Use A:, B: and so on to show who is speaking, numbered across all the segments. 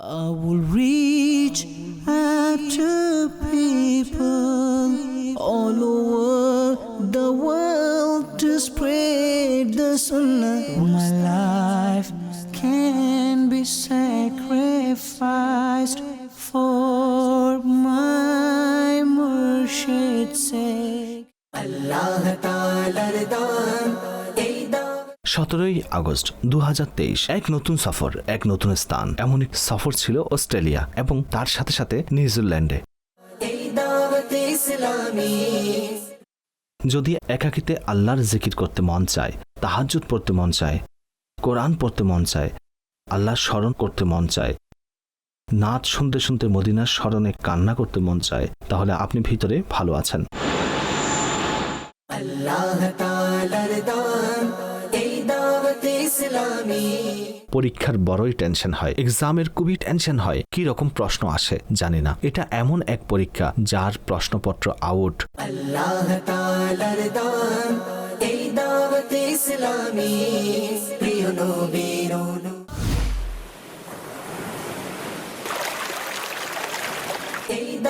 A: I will reach out to people all over the world to spread the sunnah. My life can be sacrificed for my Murshid's sake. Allah Ta'ala
B: সতেরোই August দু এক নতুন সফর এক নতুন স্থান। এমন এক সফর ছিল অস্ট্রেলিয়া এবং তার সাথে সাথে নিউজিল্যান্ডে। যদি একাকিতে আল্লাহর জিকির করতে মন চায় তাহাজ্জুদ পড়তে মন চায় কোরআন পড়তে মন চায় আল্লাহর স্মরণ করতে মন চায় নাচ শুনতে শুনতে মদিনার স্মরণে কান্না করতে মন চায় তাহলে আপনি ভিতরে ভালো আছেন।
A: আল্লাহ
B: পরীক্ষার বড়ই টেনশন হয় এক্সামের খুবই টেনশন হয় কি রকম প্রশ্ন আসে জানি না। এটা এমন এক পরীক্ষা যার প্রশ্নপত্র আউট
A: আল্লাহ তাআলার দান এই দাওয়াত ইসলামী প্রিয় নবীর অনু- এই দাওয়াত ইসলামী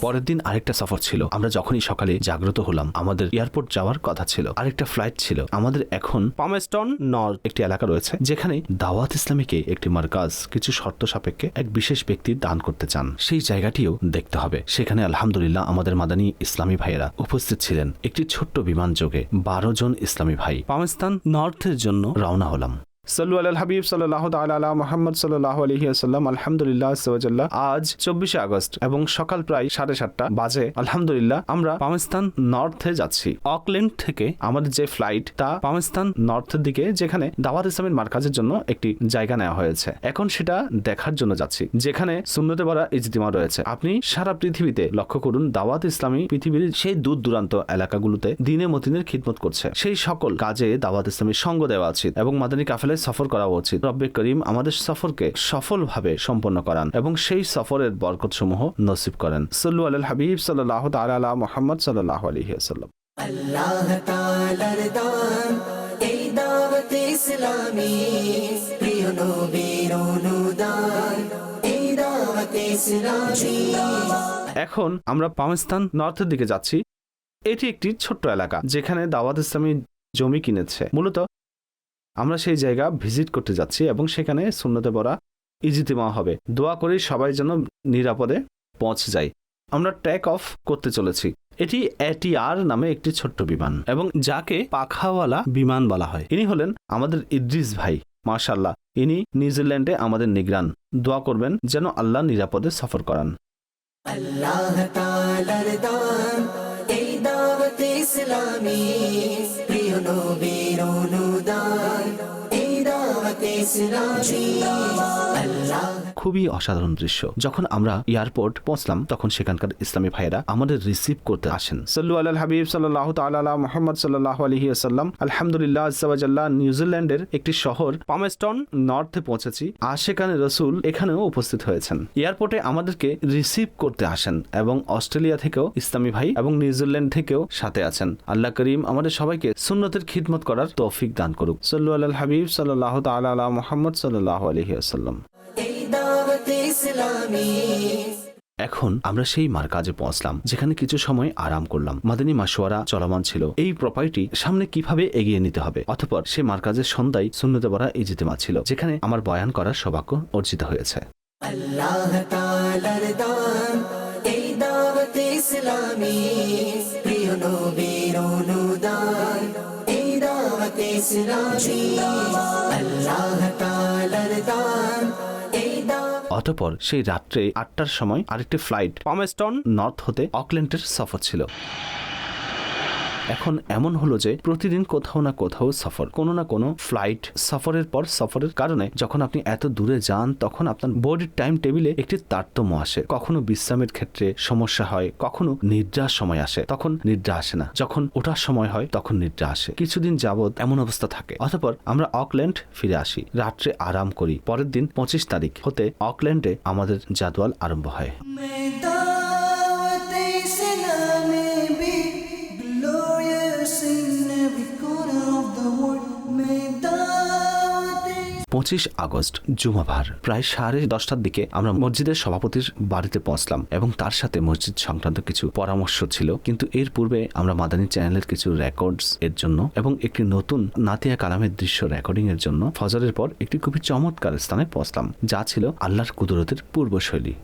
B: পরের দিন আরেকটা সফর ছিল। আমরা যখনই সকালে জাগ্রত হলাম, আমাদের এয়ারপোর্ট যাওয়ার কথা ছিল। আরেকটা ফ্লাইট ছিল। আমাদের এখন পামেস্টন নর্থ একটি এলাকা রয়েছে, যেখানে দাওয়াত ইসলামীকে একটি মার্কাজ, কিছু শর্ত সাপেক্ষে এক বিশেষ ব্যক্তি দান করতে চান। সেই জায়গাটিও দেখতে হবে। সেখানে আলহামদুলিল্লাহ আমাদের মাদানী ইসলামী ভাইয়েরা উপস্থিত ছিলেন। একটি ছোট্ট বিমান যোগে বারো জন ইসলামী ভাই পামেস্তান নর্থের জন্য রওনা হলাম। সাল্লু আল হাবিব সাল্লাহ তালা মোহাম্মদ সাল্লাহ আলহি আসাল্লাম আলহামদুলিল্লাহ সওয়াজাল্লাহ আজ চব্বিশে আগস্ট এবং সকাল প্রায় সাড়ে সাতটা বাজে। আলহামদুলিল্লাহ, আমরা পাকিস্তান নর্থে যাচ্ছি। অকল্যান্ড থেকে আমাদের যে ফ্লাইট, তা পাকিস্তান নর্থের দিকে, যেখানে দাওয়াত ইসলামের মার্কাজের জন্য একটি জায়গা নেওয়া হয়েছে। এখন সেটা দেখার জন্য যাচ্ছি, যেখানে সুন্নতে বরা ইজতিমা রয়েছে। আপনি সারা পৃথিবীতে লক্ষ্য করুন, দাওয়াত ইসলামী পৃথিবীর সেই দূর দূরান্ত এলাকাগুলোতে দিনে মতিনের খিদমত করছে। সেই সকল কাজে দাওয়াত ইসলামীর সঙ্গ দেওয়া উচিত এবং মাদানী কাফেলায় সফর করা উচিত। রব্বে করিম আমাদের সফরকে সফলভাবে সম্পন্ন করান এবং সেই সফরের বরকত সমূহ নসিব করেন। সল্লু আল হাবিব সাল্লাহ তালা মোহাম্মদ সাল্লাহ আলহি আসাল্লাম
A: আল্লাহ তাআলার দান এই দাওয়াত ইসলামী প্রিয় নবীর অনুদান এই দাওয়াত ইসলামী।
B: এখন আমরা পাকিস্তান নর্থের দিকে যাচ্ছি। এটি একটি ছোট্ট এলাকা যেখানে দাওয়াত ইসলামী জমি কিনেছে। মূলত আমরা সেই জায়গা ভিজিট করতে যাচ্ছি এবং সেখানে সুন্নতে পড়া ইজিতিমা হবে। দোয়া করি সবাই যেন নিরাপদে পৌঁছে যায়। আমরা ট্যাক অফ করতে চলেছি। এটি এটিআর নামে একটি ছোট্ট বিমান এবং যাকে পাখাওয়ালা বিমান বলা হয়। ইনি হলেন আমাদের ইদ্রিস ভাই মাশাল্লাহ ইনি নিউজিল্যান্ডে আমাদের নিগরান। দোয়া করবেন যেন আল্লাহ নিরাপদে সফর করান।
A: আল্লাহ ইসলামী, প্রিয় ইসলামী আল্লাহ
B: খুবই অসাধারণ দৃশ্য। যখন আমরা এয়ারপোর্ট পৌঁছলাম, তখন সেখানকার ইসলামী ভাইয়েরা আমাদের রিসিভ করতে আসেন। সাল্লু আল হাবিব সাল্লাহ তালা মোহাম্মদ সাল্লাহ আলহি আসাল্লাম আলহামদুলিল্লাহ আজ্জাল্লাহ নিউজিল্যান্ডের একটি শহর পামেস্টন নর্থে পৌঁছেছি। আর সেখানে রসুল এখানেও উপস্থিত হয়েছেন। এয়ারপোর্টে আমাদেরকে রিসিভ করতে আসেন এবং অস্ট্রেলিয়া থেকেও ইসলামী ভাই এবং নিউজিল্যান্ড থেকেও সাথে আছেন। আল্লাহ করিম আমাদের সবাইকে সুন্নতের খিদমত করার তৌফিক দান করুক। সাল্লু আল হাবিব সাল্লাহ তালা মোহাম্মদ সাল্লাহ আলহি আসাল্লাম
A: দাওয়াত ইসলামী।
B: এখন আমরা সেই মার্কাজে পৌঁছলাম যেখানে কিছু সময় আরাম করলাম। মাদানী মাসোয়ারা চলমান ছিল। এই প্রপার্টি সামনে কীভাবে এগিয়ে নিতে হবে? অথপর সে মার্কাজের সন্ধ্যায় শূন্যতে বরা ইজিতেমা ছিল যেখানে আমার বয়ান করার সৌভাগ্য অর্জিত হয়েছে।
A: আল্লাহ তাআলার দান এই দাওয়াত ইসলামী। প্রিয় নবীর অনুদান এই দাওয়াত ইসলামী। আল্লাহ তাআলার দান এই দাওয়াত
B: অতপর সেই রাত্রে আটটার সময় আরেকটি ফ্লাইট পামেস্টন নর্থ হতে অকল্যান্ডের সফর ছিল। এখন এমন হলো যে প্রতিদিন কোথাও না কোথাও সফর, কোনো না কোনো ফ্লাইট সফরের পর সফরের কারণে যখন আপনি এত দূরে যান তখন আপনার বডির টাইম টেবিলে একটি তারতম্য আসে। কখনো বিশ্রামের ক্ষেত্রে সমস্যা হয়, কখনো নিদ্রার সময় আসে, তখন নিদ্রা আসে না। যখন ওঠার সময় হয় তখন নিদ্রা আসে। কিছুদিন যাবৎ এমন অবস্থা থাকে। অতপর আমরা অকল্যান্ড ফিরে আসি, রাত্রে আরাম করি, পরের দিন পঁচিশ তারিখ হতে অকল্যান্ডে আমাদের জাদওয়াল আরম্ভ হয়। পঁচিশ আগস্ট জুমাভার প্রায় সাড়ে দশটার দিকে আমরা মসজিদের সভাপতির বাড়িতে পৌঁছলাম এবং তার সাথে মসজিদ সংক্রান্ত কিছু পরামর্শ ছিল। কিন্তু এর পূর্বে আমরা মাদানী চ্যানেলের কিছু রেকর্ডস এর জন্য এবং একটি নতুন নাতিয়া কালামের দৃশ্য রেকর্ডিং এর জন্য ফজরের পর একটি খুবই চমৎকার স্থানে পৌঁছলাম, যা ছিল আল্লাহর কুদরতের পূর্বশৈলী।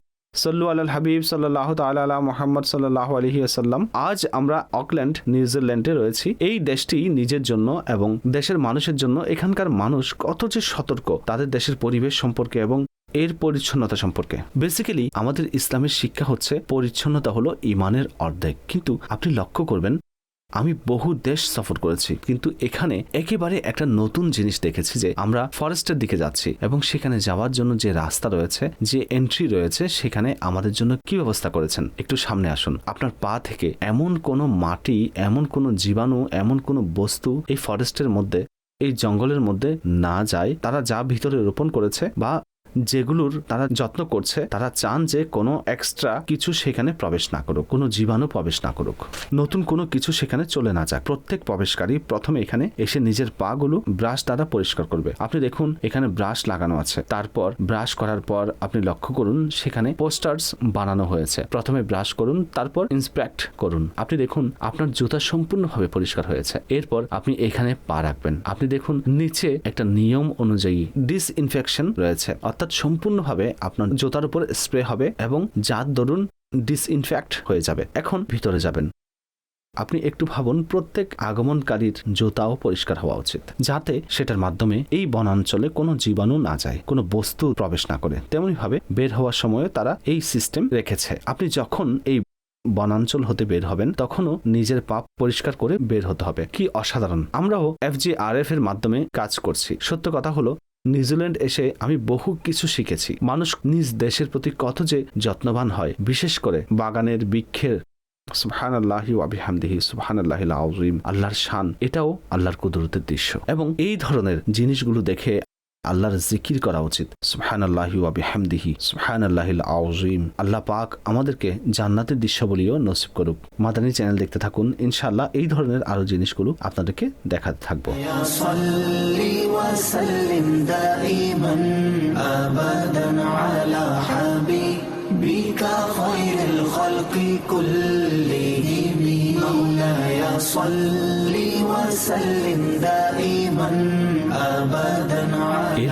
B: সল্লু আল হাবিব সাল্লাহ তালা মোহাম্মদ সাল্লাহ আলহি আসাল্লাম আজ আমরা অকল্যান্ড, নিউজিল্যান্ডে রয়েছি। এই দেশটি নিজের জন্য এবং দেশের মানুষের জন্য এখানকার মানুষ কত যে সতর্ক তাদের দেশের পরিবেশ সম্পর্কে এবং এর পরিচ্ছন্নতা সম্পর্কে। বেসিক্যালি আমাদের ইসলামের শিক্ষা হচ্ছে পরিচ্ছন্নতা হলো ইমানের অর্ধেক। কিন্তু আপনি লক্ষ্য করবেন আমি বহু দেশ সফর করেছি, কিন্তু এখানে একেবারে একটা নতুন জিনিস দেখেছি যে আমরা ফরেস্টের দিকে যাচ্ছি এবং সেখানে যাওয়ার জন্য যে রাস্তা রয়েছে, যে এন্ট্রি রয়েছে, সেখানে আমাদের জন্য কি ব্যবস্থা করেছেন? একটু সামনে আসুন। আপনার পা থেকে এমন কোনো মাটি, এমন কোনো জীবাণু, এমন কোনো বস্তু এই ফরেস্টের মধ্যে, এই জঙ্গলের মধ্যে না যায়, তারা যা ভিতরে রোপণ করেছে বা যেগুলোর তারা যত্ন করছে, তারা চান যে কোনো এক্সট্রা কিছু সেখানে প্রবেশ না করুক, কোনো জীবাণু প্রবেশ না করুক। নতুন কোনো কিছু সেখানে চলে না যাক। প্রত্যেক প্রবেশকারী প্রথমে এখানে এসে নিজের পাগুলো ব্রাশ দ্বারা পরিষ্কার করবে। আপনি দেখুন, এখানে ব্রাশ লাগানো আছে। তারপর ব্রাশ করার পর আপনি লক্ষ্য করুন, সেখানে পোস্টার্স বানানো হয়েছে। প্রথমে ব্রাশ করুন, তারপর ইন্সপেক্ট করুন। আপনি দেখুন, আপনার জুতা সম্পূর্ণভাবে পরিষ্কার হয়েছে। এরপর আপনি এখানে পা রাখবেন। আপনি দেখুন, নিচে একটা নিয়ম অনুযায়ী ডিসইনফেকশন রয়েছে। অর্থাৎ সম্পূর্ণভাবে আপনার জুতার উপর স্প্রে হবে এবং যার দরুন ডিসইনফেক্ট হয়ে যাবে। এখন ভিতরে যাবেন। আপনি একটু ভাবুন, প্রত্যেক আগমনকারীর জুতাও পরিষ্কার হওয়া উচিত, যাতে সেটার মাধ্যমে এই বনাঞ্চলে কোনো জীবাণু না যায়, কোনো বস্তু প্রবেশ না করে। তেমনি ভাবে বের হওয়ার সময় তারা এই সিস্টেম রেখেছে। আপনি যখন এই বনাঞ্চল হতে বের হবেন, তখনও নিজের পাপ পরিষ্কার করে বের হতে হবে। কি অসাধারণ! আমরাও এফজিআরএফ এর মাধ্যমে কাজ করছি। সত্য কথা হলো নিউজিল্যান্ড এসে আমি বহু কিছু শিখেছি। মানুষ নিজ দেশের প্রতি কত যে যত্নবান হয়, বিশেষ করে বাগানের বৃক্ষের। সুবহান আল্লাহি আবিহামদিহি সুবহান আল্লাহ আল্লাহর শান, এটাও আল্লাহর কুদরতের দৃশ্য। এবং এই ধরনের জিনিসগুলো দেখে আল্লাহর জিকির করা উচিত সুবহান আল্লাহি আবিহামদিহি সুবহান আল্লাহ আউজিম আল্লাহ পাক আমাদেরকে জান্নাতের দৃশ্যাবলীও নসিব করুক মাদানী চ্যানেল দেখতে থাকুন ইনশাআল্লাহ এই ধরনের আরো জিনিসগুলো আপনাদেরকে দেখাতে থাকবো
A: صل وسلم دائما ابدا على حبيبك خير الخلق كلهم مولاي صل وسلم دائما ابدا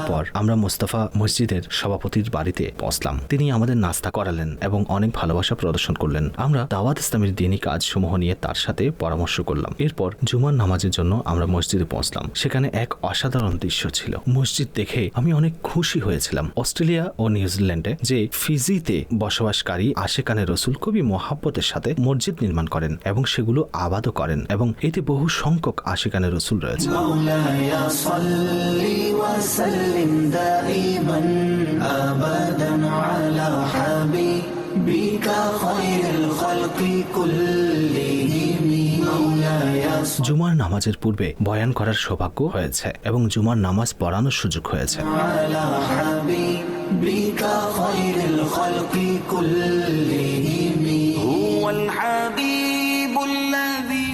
B: পর আমরা মোস্তফা মসজিদের সভাপতির বাড়িতে পৌঁছলাম। তিনি আমাদের নাস্তা করালেন এবং অনেক ভালোবাসা প্রদর্শন করলেন। আমরা দাওয়াত ইসলামের দিনী কাজসমূহ নিয়ে তার সাথে পরামর্শ করলাম। এরপর জুমার নামাজের জন্য আমরা মসজিদে পৌঁছলাম। সেখানে এক অসাধারণ দৃশ্য ছিল। মসজিদ দেখে আমি অনেক খুশি হয়েছিলাম। অস্ট্রেলিয়া ও নিউজিল্যান্ডে যে ফিজিতে বসবাসকারী আশেকানে রসুল কবি মোহাব্বতের সাথে মসজিদ নির্মাণ করেন এবং সেগুলো আবাদও করেন এবং এতে বহু সংখ্যক আশেকানে রসুল রয়েছে
A: وسلم دائما ابدا على حبيبك خير الخلق كلهم مولاي صل
B: জুমার নামাজের পূর্বে বয়ান করার সৌভাগ্য হয়েছে এবং জুমার নামাজ পড়ানোর সুযোগ হয়েছে
A: على حبيبك خير الخلق كلهم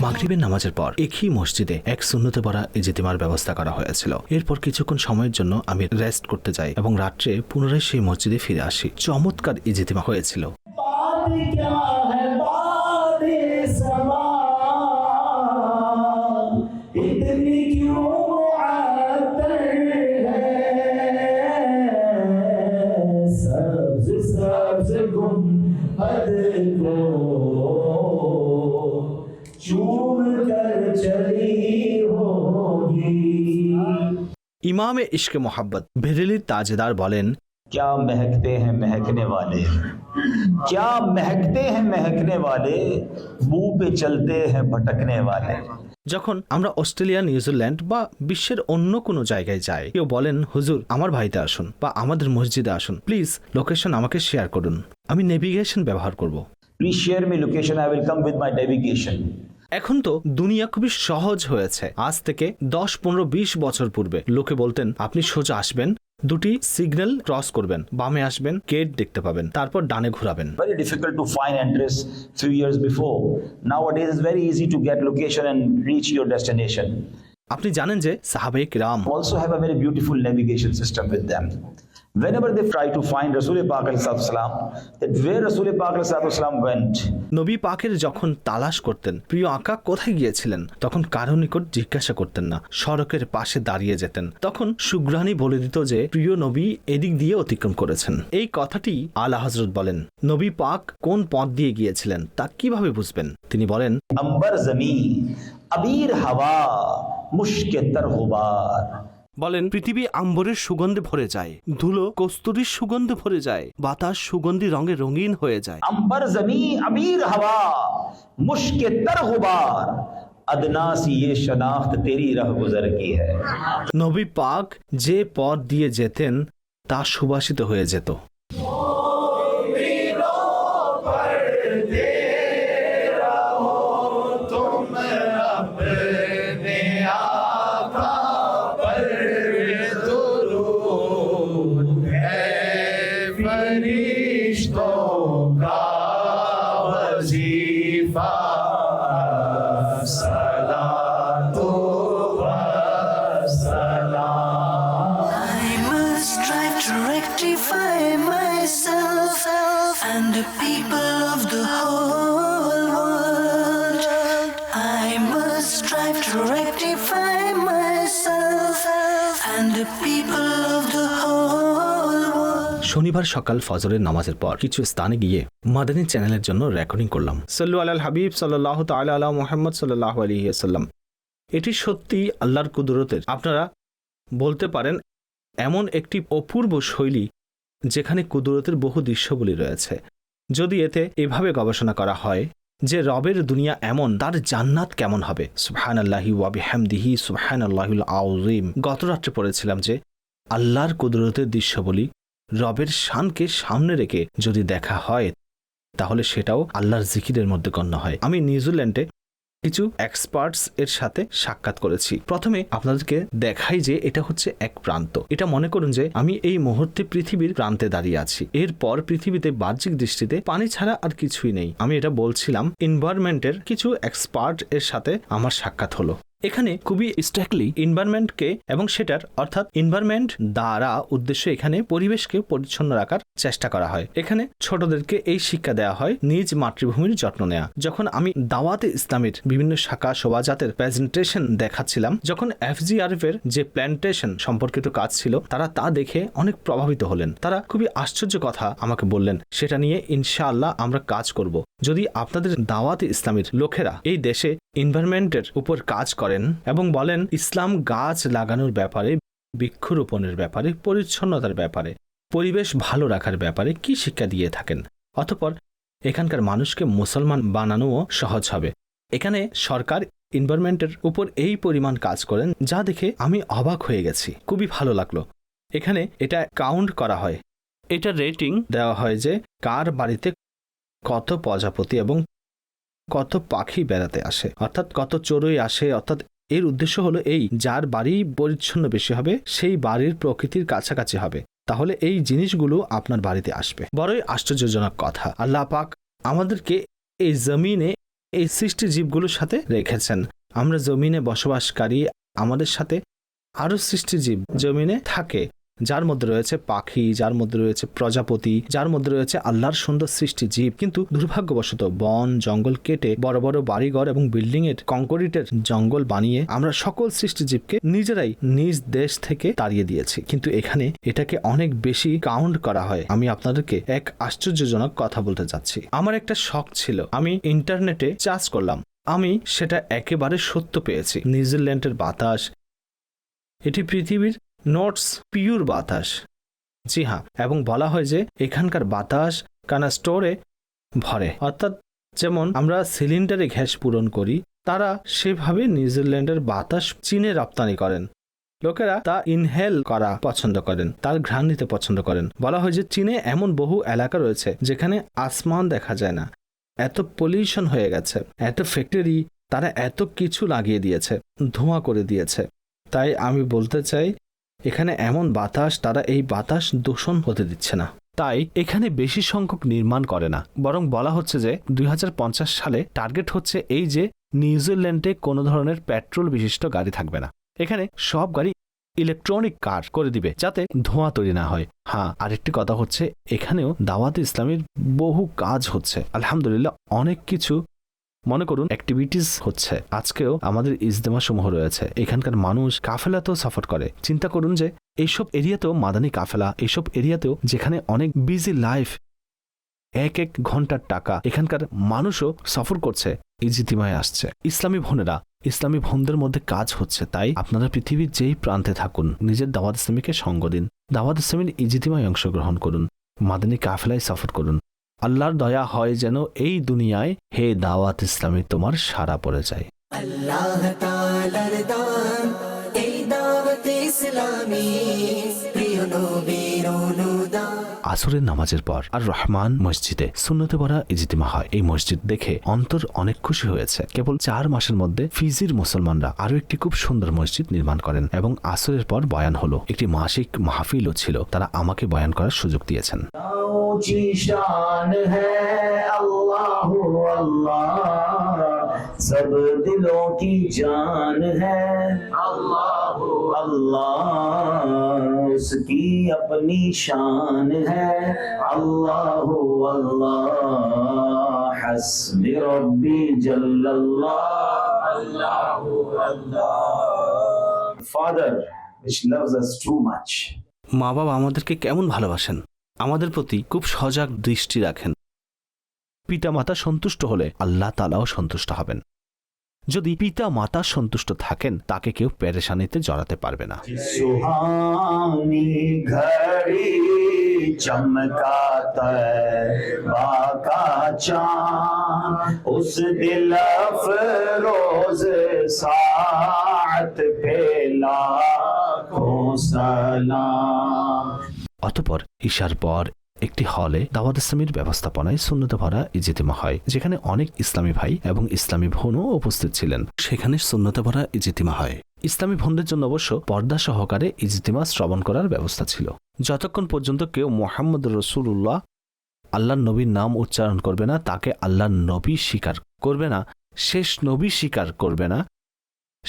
B: মাগরিবের নামাজের পর একই মসজিদে এক সুন্নতে পড়া ইজিতিমার ব্যবস্থা করা হয়েছিল। এরপর কিছুক্ষণ সময়ের জন্য আমি রেস্ট করতে যাই এবং রাত্রে পুনরায় সেই মসজিদে ফিরে আসি। চমৎকার ইজিতিমা হয়েছিল। ইমামে ইশকে মোহাব্বত বেরেলির তাজেদার বলেন
C: क्या महकते हैं महकने वाले क्या महकते हैं महकने वाले मुंह पे चलते हैं भटकने वाले
B: যখন আমরা অস্ট্রেলিয়া নিউজিল্যান্ড বা বিশ্বের অন্য কোনো জায়গায় যাই কেউ বলেন হুজুর আমার বাড়িতে আসুন বা আমাদের মসজিদে আসুন প্লিজ লোকেশন আমাকে শেয়ার করুন আমি নেভিগেশন ব্যবহার করব
C: please share me location I will come with my navigation
B: এখন তো দুনিয়া খুবই সহজ হয়েছে। আজ থেকে দশ পনেরো বিশ বছর পূর্বে লোকে বলতেন আপনি সোজা আসবেন দুটি সিগন্যাল ক্রস করবেন বামে আসবেন গেট দেখতে পাবেন তারপর ডানে ঘুরাবেন।
C: Very difficult to find before now it easy to get location and reach your destination
B: আপনি জানেন যে সাহাবে Ram
C: also have a very beautiful navigation system with them whenever they try to find Rasul Pak salam that where Rasul Pak salam went?
B: নবী পাকের যখন তালাশ করতেন প্রিয় আঁকা কোথায় গিয়েছিলেন? তখন কারও নিকট জিজ্ঞাসা করতেন না সড়কের পাশে দাঁড়িয়ে যেতেন। তখন সুগ্রানি বলে দিত যে প্রিয় নবী এদিক দিয়ে অতিক্রম করেছেন। এই কথাটি আলা হজরত বলেন নবী পাক কোন পথ দিয়ে গিয়েছিলেন তা কীভাবে বুঝবেন? তিনি বলেন
C: আম্বার জমি আবির হাওয়া মুশকে তর
B: বলেন পৃথিবী আম্বরের সুগন্ধে ভরে যায় ধুলো কস্তুরির সুগন্ধে ভরে যায় বাতাস সুগন্ধি রঙে রঙিন হয়ে যায়।
C: আম্বর জমি আবির হওয়া মুশকে তর
B: নবী পাক যে পথ দিয়ে যেতেন তা সুবাসিত হয়ে যেত। শনিবার সকাল ফজরের নামাজের পর কিছু স্থানে গিয়ে মাদানী চ্যানেলের জন্য রেকর্ডিং করলাম। সাল্লু আল হাবিব সাল্লাহ তাল্লাহ আলা মোহাম্মদ সাল্লাহ আলহিহাল্লাম এটি সত্যি আল্লাহর কুদরতের। আপনারা বলতে পারেন, এমন একটি অপূর্ব শৈলী যেখানে কুদরতের বহু দৃশ্যগুলি রয়েছে। যদি এতে এভাবে গবেষণা করা হয় যে রবের দুনিয়া এমন, তার জান্নাত কেমন হবে? সুবহান আল্লাহি ওয়াবি হ্যামদিহি সুবহান আল্লাহুল আউজিম গত রাত্রে পড়েছিলাম যে আল্লাহর কুদরতের দৃশ্যবলী রবের শানকে সামনে রেখে যদি দেখা হয়, তাহলে সেটাও আল্লাহর জিকিরের মধ্যে গণ্য হয়। আমি নিউজিল্যান্ডে কিছু এক্সপার্টস এর সাথে সাক্ষাৎ করেছি। প্রথমে আপনাদেরকে দেখাই যে এটা হচ্ছে এক প্রান্ত। এটা মনে করুন যে আমি এই মুহূর্তে পৃথিবীর প্রান্তে দাঁড়িয়ে আছি। এরপর পৃথিবীতে বাহ্যিক দৃষ্টিতে পানি ছাড়া আর কিছুই নেই। আমি এটা বলছিলাম এনভায়রনমেন্টের কিছু এক্সপার্ট এর সাথে আমার সাক্ষাৎ হলো। এখানে খুবই স্ট্যাকলি এনভায়রনমেন্টকে এবং সেটার অর্থাৎ এনভায়রনমেন্ট দ্বারা উদ্দেশ্য এখানে পরিবেশকে পরিচ্ছন্ন রাখার চেষ্টা করা হয়। এখানে ছোটদেরকে এই শিক্ষা দেওয়া হয় নিজ মাতৃভূমির যত্ন নেওয়া যখন আমি দাওয়াতে ইসলামের বিভিন্ন শাখা শোভাজাতের প্রেজেন্টেশন দেখাচ্ছিলাম, যখন এফজিআরএফ এর যে প্ল্যান্টেশন সম্পর্কিত কাজ ছিল, তারা তা দেখে অনেক প্রভাবিত হলেন। তারা খুবই আশ্চর্য কথা আমাকে বললেন, সেটা নিয়ে ইনশাআল্লাহ আমরা কাজ করব। যদি আপনাদের দাওয়াতে ইসলামের লোকেরা এই দেশে এনভায়রনমেন্টের উপর কাজ করেন এবং বলেন, ইসলাম গাছ লাগানোর ব্যাপারে, বৃক্ষরোপণের ব্যাপারে, পরিচ্ছন্নতার ব্যাপারে, পরিবেশ ভালো রাখার ব্যাপারে কি শিক্ষা দিয়ে থাকেন? অতপর এখানকার মানুষকে মুসলমান বানানোও সহজ হবে। এখানে সরকার এনভায়রনমেন্টের উপর এই পরিমাণ কাজ করেন, যা দেখে আমি অবাক হয়ে গেছি। খুবই ভালো লাগল। এখানে এটা কাউন্ট করা হয়। এটা রেটিং দেওয়া হয় যে কার বাড়িতে কত প্রজাপতি এবং কত পাখি বেড়াতে আসে, অর্থাৎ কত চড়ুই আসে, অর্থাৎ এর উদ্দেশ্য হলো এই, যার বাড়ি পরিচ্ছন্ন বেশি হবে, সেই বাড়ির প্রকৃতির কাছাকাছি হবে। তাহলে এই জিনিসগুলো আপনার বাড়িতে আসবে। বড়ই আশ্চর্যজনক কথা। আল্লাহ পাক আমাদেরকে এই জমিনে এই সৃষ্টি জীবগুলোর সাথে রেখেছেন। আমরা জমিনে বসবাসকারী আমাদের সাথে আরও সৃষ্টিজীব জমিনে থাকে। যার মধ্যে রয়েছে পাখি, যার মধ্যে রয়েছে প্রজাপতি, যার মধ্যে রয়েছে আল্লাহর সুন্দর সৃষ্টি জীব। কিন্তু দুর্ভাগ্যবশত বন, জঙ্গল কেটে বড় বড় বাড়িঘর এবং বিল্ডিং এর কংক্রিটের জঙ্গল বানিয়ে আমরা সকল সৃষ্টিজীবকে নিজেরাই নিজ দেশ থেকে তাড়িয়ে দিয়েছি। কিন্তু এখানে এটাকে অনেক বেশি কাউন্ট করা হয়। আমি আপনাদেরকে এক আশ্চর্যজনক কথা বলতে চাচ্ছি আমার একটা শখ ছিল। আমি ইন্টারনেটে চার্জ করলাম। আমি সেটা একেবারে সত্য পেয়েছি। নিউজিল্যান্ডের বাতাস, এটি পৃথিবীর নোটস পিওর বাতাস। জি হ্যাঁ এবং বলা হয় যে এখানকার বাতাস কানা স্টোরে ভরে। অর্থাৎ যেমন আমরা সিলিন্ডারে গ্যাস পূরণ করি, তারা সেভাবে নিউজিল্যান্ডের বাতাস চীনে রপ্তানি করেন। লোকেরা তা ইনহেল করা পছন্দ করেন, তার ঘ্রাণ নিতে পছন্দ করেন। বলা হয় যে চীনে এমন বহু এলাকা রয়েছে যেখানে আসমান দেখা যায় না। এত পলিউশন হয়ে গেছে, এত ফ্যাক্টরি তারা এত কিছু লাগিয়ে দিয়েছে, ধোঁয়া করে দিয়েছে। তাই আমি বলতে চাই এখানে এমন বাতাস, তারা এই বাতাস দূষণ হতে দিচ্ছে না। তাই এখানে বেশি সংখ্যক নির্মাণ করে না। বরং বলা হচ্ছে যে, দুই হাজার পঞ্চাশ সালে টার্গেট হচ্ছে এই যে, নিউজিল্যান্ডে কোনো ধরনের পেট্রোল বিশিষ্ট গাড়ি থাকবে না। এখানে সব গাড়ি ইলেকট্রনিক কার করে দিবে, যাতে ধোঁয়া তৈরি না হয়। হ্যাঁ আরেকটি কথা হচ্ছে, এখানেও দাওয়াত ইসলামের বহু কাজ হচ্ছে। আলহামদুলিল্লাহ, অনেক কিছু মনে করুন অ্যাক্টিভিটিস হচ্ছে। আজকেও আমাদের ইজতেমা সমূহ রয়েছে। এখানকার মানুষ কাফেলাতেও সাফার করে। চিন্তা করুন যে এইসব এরিয়াতেও মাদানী কাফেলা এইসব এরিয়াতেও যেখানে অনেক বিজি লাইফ এক এক ঘণ্টার টাকা, এখানকার মানুষও সফর করছে, ইজিতিমায় আসছে। ইসলামী বোনেরা, ইসলামী বোনদের মধ্যে কাজ হচ্ছে, তাই আপনারা পৃথিবীর যেই প্রান্তে থাকুন, নিজের দাওয়াত ইসলামীকে সঙ্গ দিন। দাওয়াত ইসলামীর ইজিতিমায় অংশগ্রহণ করুন। মাদানী কাফেলায় সফর করুন। আল্লাহর দয়া হয় যেন এই দুনিয়ায় হে দাওয়াত ইসলামী তোমার সারা পড়ে যায়।
A: আল্লাহ এই দাওয়াত ইসলামী, প্রিয় অনুদান
B: আসরের নামাজের পর আর রহমান মসজিদে সুন্নতে পড়া ইজিতিমা হয়। এই মসজিদ দেখে অন্তর অনেক খুশি হয়েছে। কেবল চার মাসের মধ্যে ফিজির মুসলমানরা আরও একটি খুব সুন্দর মসজিদ নির্মাণ করেন এবং আসরের পর বয়ান হলো। একটি মাসিক মাহফিলও ছিল। তারা আমাকে বয়ান করার সুযোগ দিয়েছেন।
D: ऊंची शान है अल्लाह अल्लाह सब दिलों की जान है अल्लाह अल्लाह उसकी अपनी शान है अल्लाह अल्लाह हस्बी रब्बी जल्लल्लाह अल्लाह अल्लाह Father, which loves us too much.
B: মা বাবা আমাদেরকে কেমন ভালোবাসেন আমাদের প্রতি খুব সজাগ দৃষ্টি রাখেন পিতামাতা সন্তুষ্ট হলে আল্লাহ তালাও সন্তুষ্ট হবেন। যদি পিতা মাতা সন্তুষ্ট থাকেন তাকে কেউ পেরেশানিতে জড়াতে পারবে না। অতপর ঈশার পর একটি হলে দাওয়াত ইসলামীর ব্যবস্থাপনায় সুন্নত ভরা ইজিতিমা হয় যেখানে অনেক ইসলামী ভাই এবং ইসলামী বোনও উপস্থিত ছিলেন। সেখানে সুন্নত ভরা ইজিতিমা হয়। ইসলামী বোনদের জন্য অবশ্য পর্দা সহকারে ইজিতিমা শ্রবণ করার ব্যবস্থা ছিল। যতক্ষণ পর্যন্ত কেউ মোহাম্মদ রসুল্লাহ আল্লাহ নবীর নাম উচ্চারণ করবে না তাকে আল্লাহ নবী স্বীকার করবে না শেষ নবী স্বীকার করবে না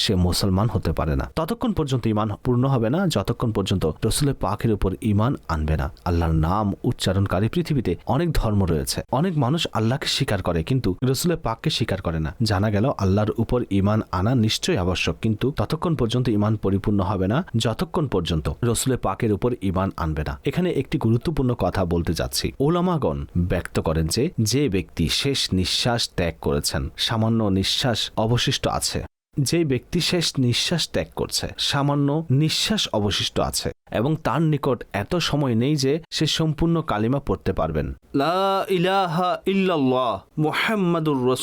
B: সে মুসলমান হতে পারে না। ততক্ষণ পর্যন্ত ইমান পূর্ণ হবে না, যতক্ষণ পর্যন্ত রসুলের পাকের উপর ইমান আনবে না। আল্লাহর নাম উচ্চারণকারী পৃথিবীতে অনেক ধর্ম রয়েছে। অনেক মানুষ আল্লাহকে স্বীকার করে, কিন্তু রসুলের পাককে স্বীকার করে না। জানা গেল, আল্লাহর উপর ইমান আনা নিশ্চয়ই আবশ্যক, কিন্তু ততক্ষণ পর্যন্ত ইমান পরিপূর্ণ হবে না, যতক্ষণ পর্যন্ত রসুলের পাকের উপর ইমান আনবে না। এখানে একটি গুরুত্বপূর্ণ কথা বলতে যাচ্ছি। ওলামাগণ ব্যক্ত করেন যে যে ব্যক্তি শেষ নিঃশ্বাস ত্যাগ করেছেন, সামান্য নিঃশ্বাস অবশিষ্ট আছে। যে ব্যক্তি শেষ নিঃশ্বাস ত্যাগ করছে সামান্য নিঃশ্বাস অবশিষ্ট আছে এবং তার নিকট এত সময় নেই যে সে সম্পূর্ণ কালিমা পড়তে পারবেন। লা ইলাহা ইল্লাল্লাহ মুহাম্মাদুর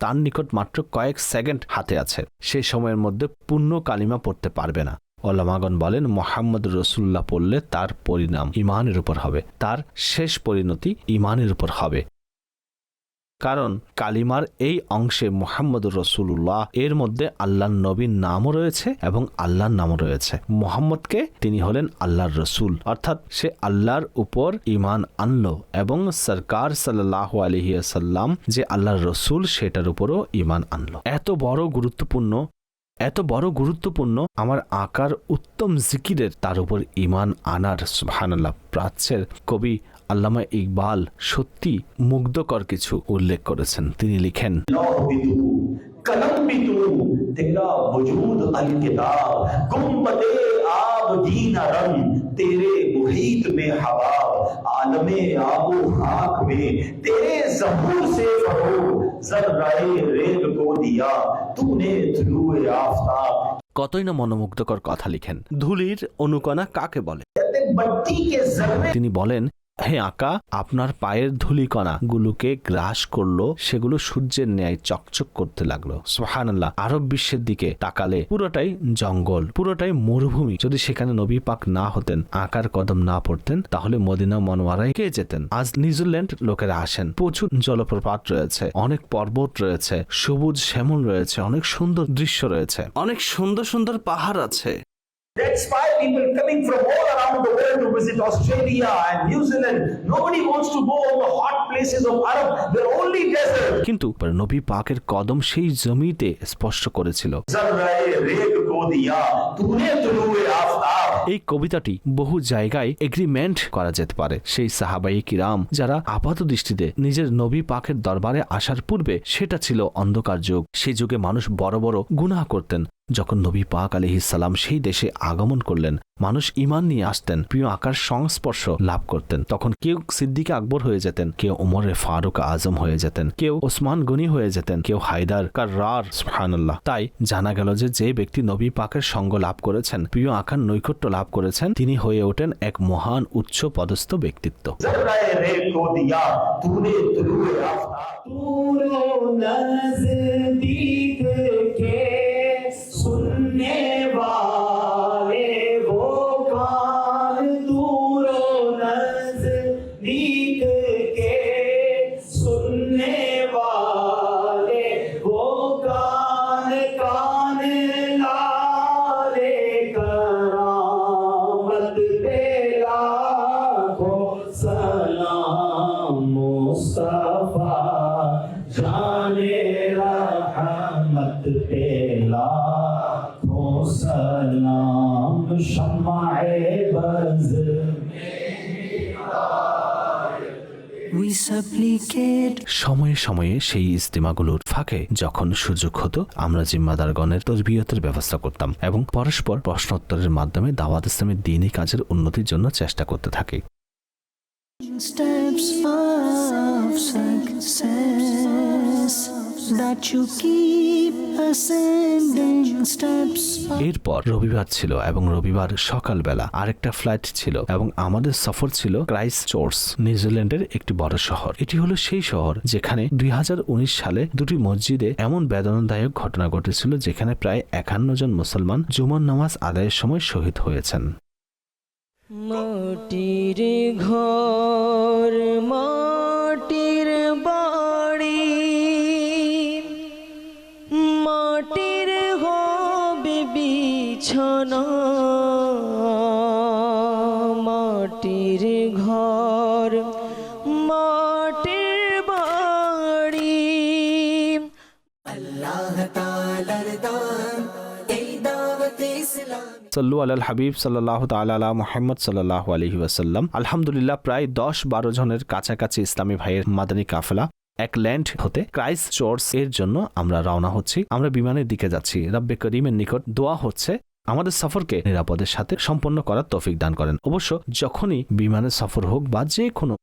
B: তার নিকট মাত্র কয়েক সেকেন্ড হাতে আছে। সে সময়ের মধ্যে পূর্ণ কালিমা পড়তে পারবে না। ওলামাগন বলেন মোহাম্মদ রসুল্লাহ পড়লে তার পরিণাম ইমানের উপর হবে। তার শেষ পরিণতি ইমানের উপর হবে। কারণ কালিমার এই অংশে মোহাম্মদ রসুল্লাহ এর মধ্যে আল্লাহর নবীর নামও রয়েছে এবং আল্লাহর নামও রয়েছে। মোহাম্মদকে তিনি হলেন আল্লাহর রসুল, অর্থাৎ সে আল্লাহর উপর ইমান আনলো এবং সরকার সাল্লাহ আলহিয়াসাল্লাম যে আল্লাহর রসুল, সেটার উপরও ইমান আনলো। এত বড় গুরুত্বপূর্ণ, এত বড় গুরুত্বপূর্ণ আমার আকার উত্তম জিকিরের তার উপর ইমান আনার সুবহানাল্লাহ প্রাচ্যের কবি আল্লামা ইকবাল সত্যি মুগ্ধকর কিছু উল্লেখ করেছেন তিনি লিখেন
D: लौह भी तू कलम भी तू तेरा वजूद अल किताब गुम्बदे आब दीना रंग तेरे मुहीत में हवा आलमे आबो खाक में तेरे जहूर से फरो जर्राए रेग को दिया तूने तुलुए आफताब
B: কতই না মনোমুগ্ধকর কথা লিখেন ধুলির অনুকণা কাকে বলে
D: कहते बट्टी के जर्रे
B: তিনি বলেন হে আকা আপনার পায়ের ধুলিকণা গুলোকে গ্রাস করল, সেগুলো সূর্যের ন্যায় চকচক করতে লাগল। সোহানাল্লাহ আরব বিশ্বের দিকে তাকালে পুরোটাই জঙ্গল, পুরোটাই মরুভূমি। যদি সেখানে নবী পাক না হতেন, আকার কদম না পড়তেন, তাহলে মদিনা মনোয়ারায় কে যেতেন? আজ নিউজিল্যান্ড লোকেরা আসেন। প্রচুর জলপ্রপাত রয়েছে, অনেক পর্বত রয়েছে, সবুজ শ্যামল রয়েছে, অনেক সুন্দর দৃশ্য রয়েছে। অনেক সুন্দর সুন্দর পাহাড় আছে।
D: That's why people coming from all around the world to visit Australia and New Zealand. Nobody wants to go on the hot places of Arab. They're only desert.
B: কিন্তু নবী পাকের কদম সেই জমিতে স্পর্শ করেছিল এই কবিতাটি বহু জায়গায় এগ্রিমেন্ট করা যেতে পারে সেই সাহাবাই কিরাম যারা আপাত দৃষ্টিতে নিজের নবী পাকের দরবারে আসার পূর্বে সেটা ছিল অন্ধকার যুগ সে যুগে মানুষ বড় বড় গুনা করতেন যখন নবী পাক সালাম সেই দেশে আগমন করলেন, মানুষ ইমান নিয়ে আসতেন, প্রিয় আকার সংস্পর্শ লাভ করতেন। তখন কেউ সিদ্দিক আকবর হয়ে যেতেন, কেউ উমরে ফারুক আজম হয়ে যেতেন, কেউ ওসমান গনি হয়ে যেতেন, কেউ হায়দার কার রার সুহানুল্লাহ তাই জানা গেল যে যে ব্যক্তি নবী পাকের সঙ্গ লাভ করেছেন, প্রিয় আকার নৈকট্য লাভ করেছেন, তিনি হয়ে ওঠেন এক মহান উচ্চ পদস্থ ব্যক্তিত্ব।
D: نزدیک کے को
B: সময়ে সময়ে সেই ইস্তেমাগুলোর ফাঁকে যখন সুযোগ হতো, আমরা জিম্মাদারগণের তরবিয়তের ব্যবস্থা করতাম এবং পরস্পর প্রশ্নোত্তরের মাধ্যমে দাওয়াত ইসলামের দিনই কাজের উন্নতির জন্য চেষ্টা করতে থাকি।
E: Steps of success.
B: এরপর রবিবার ছিল এবং রবিবার সকালবেলা আরেকটা ফ্লাইট ছিল এবং আমাদের সফর ছিল ক্রাইস্ট চোর্স নিউজিল্যান্ডের একটি বড় শহর। এটি হলো সেই শহর যেখানে দুই হাজার উনিশ সালে দুটি মসজিদে এমন বেদনাদায়ক ঘটনা ঘটেছিল যেখানে প্রায় একান্ন জন মুসলমান জুমার নামাজ আদায়ের সময় শহীদ হয়েছেন।
F: মাটির ঘর মাটির বিছানা মাটির ঘর মাটির বাড়ি।
A: আল্লাহ তাআলার দান এই দাওয়াত ইসলামী।
B: সাল্লু আল হাবিব সাল্লাহ তালা মোহাম্মদ সাল্লাহ আলহি ওয়াসাল্লাম। আলহামদুলিল্লাহ প্রায় দশ বারো জনের কাছাকাছি ইসলামী ভাইয়ের মাদানী কাফেলা এক ল্যান্ড হতে ক্রাইস্ট চোর্স এর জন্য আমরা রওনা হচ্ছি। আমরা বিমানের দিকে যাচ্ছি। রব্বে করিমের নিকট দোয়া হচ্ছে আমাদের সফরকে নিরাপদের সাথে সম্পন্ন করার তৌফিক দান করেন। অবশ্য যখনই বিমানের সফর হোক বা যে কোনো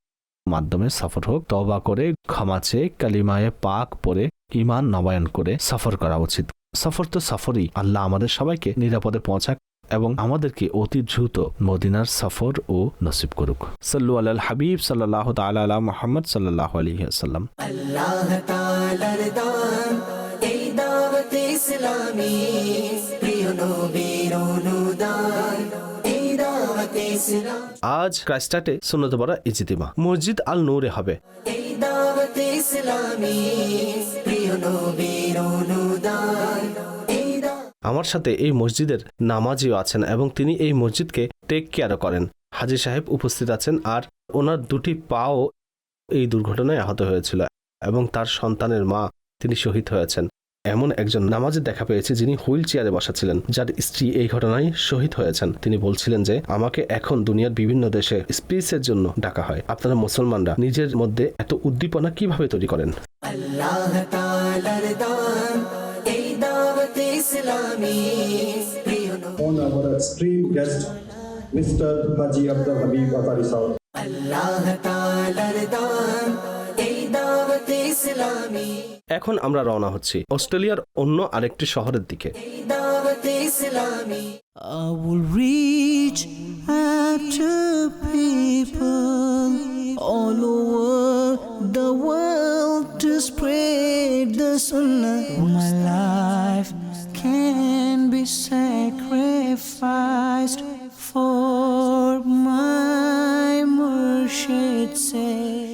B: মাধ্যমে সফর হোক তবা করে, ক্ষমা কালিমায়ে পাক পরে ইমান নবায়ন করে সফর করা উচিত। সফর তো সফরই। আল্লাহ আমাদের সবাইকে নিরাপদে পৌঁছাক এবং আমাদেরকে অতি দ্রুত মদিনার সফর ও নসিব করুক। সাল্লু আল হাবিব সাল্লাহ তালা মোহাম্মদ সাল্লাহ আলহি আসাল্লাম
A: আল্লাহ ইসলামী প্রিয় নবীর
B: আজ ক্রাইস্টাটে সুন্নত বড়া ইজিতিমা। মসজিদ আল নূরে হবে। আমার সাথে এই মসজিদের নামাজিও আছেন এবং তিনি এই মসজিদকে টেক কেয়ারও করেন। হাজি সাহেব উপস্থিত আছেন আর ওনার দুটি পাও এই দুর্ঘটনায় আহত হয়েছিল এবং তার সন্তানের মা তিনি শহীদ হয়েছেন। এমন একজন নামাজে দেখা পেয়েছে যিনি হুইল চেয়ারে বসা ছিলেন যার স্ত্রী এই ঘটনায় শহীদ হয়েছেন। তিনি বলছিলেন যে আমাকে এখন দুনিয়ার বিভিন্ন দেশে স্পিচের জন্য ডাকা হয়। আপনারা মুসলমানরা নিজের মধ্যে এত উদ্দীপনা কীভাবে তৈরি করেন?
A: আল্লাহ তাআলার দান এই দাওয়াত ইসলামী প্রিয় নবী।
G: on our esteemed guest, Mr. Haji Abdul Habib Atari
A: আল্লাহ তাআলার দান এই দাওয়াত ইসলামী।
B: এখন আমরা রওনা হচ্ছি অস্ট্রেলিয়ার অন্য আরেকটি শহরের দিকে
E: For my mercy's sake.